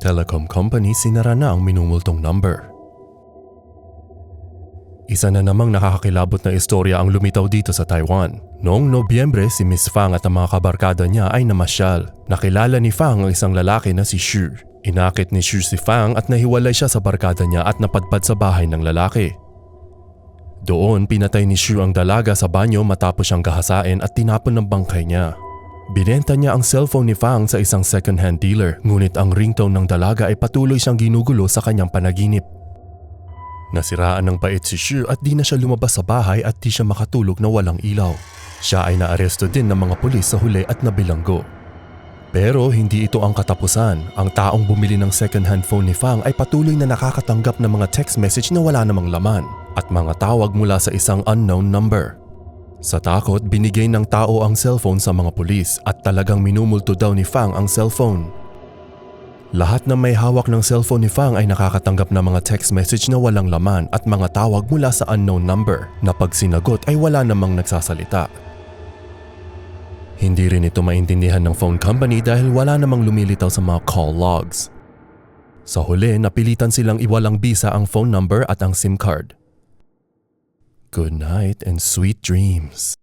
telecom company sinara na ang minumultong number. Isa na namang nakakakilabot na istorya ang lumitaw dito sa Taiwan. Noong Nobyembre, si Miss Fang at ang mga kabarkada niya ay namasyal. Nakilala ni Fang ang isang lalaki na si Xu. Inakit ni Xu si Fang at nahiwalay siya sa barkada niya at napadpad sa bahay ng lalaki. Doon pinatay ni Xu ang dalaga sa banyo matapos siyang gahasain at tinapon ng bangkay niya. Binenta niya ang cellphone ni Fang sa isang second-hand dealer ngunit ang ringtone ng dalaga ay patuloy siyang ginugulo sa kanyang panaginip. Nasiraan ng bait si Xu at di na siya lumabas sa bahay at di siya makatulog na walang ilaw. Siya ay naaresto din ng mga pulis sa huli at nabilanggo. Pero hindi ito ang katapusan. Ang taong bumili ng second-hand phone ni Fang ay patuloy na nakakatanggap ng mga text message na wala namang laman at mga tawag mula sa isang unknown number. Sa takot, binigay ng tao ang cellphone sa mga pulis at talagang minumulto daw ni Fang ang cellphone. Lahat na may hawak ng cellphone ni Fang ay nakakatanggap ng mga text message na walang laman at mga tawag mula sa unknown number na pag sinagot ay wala namang nagsasalita. Hindi rin ito maintindihan ng phone company dahil wala namang lumilitaw sa mga call logs. Sa huli, napilitan silang iwalang bisa ang phone number at ang SIM card. Good night and sweet dreams.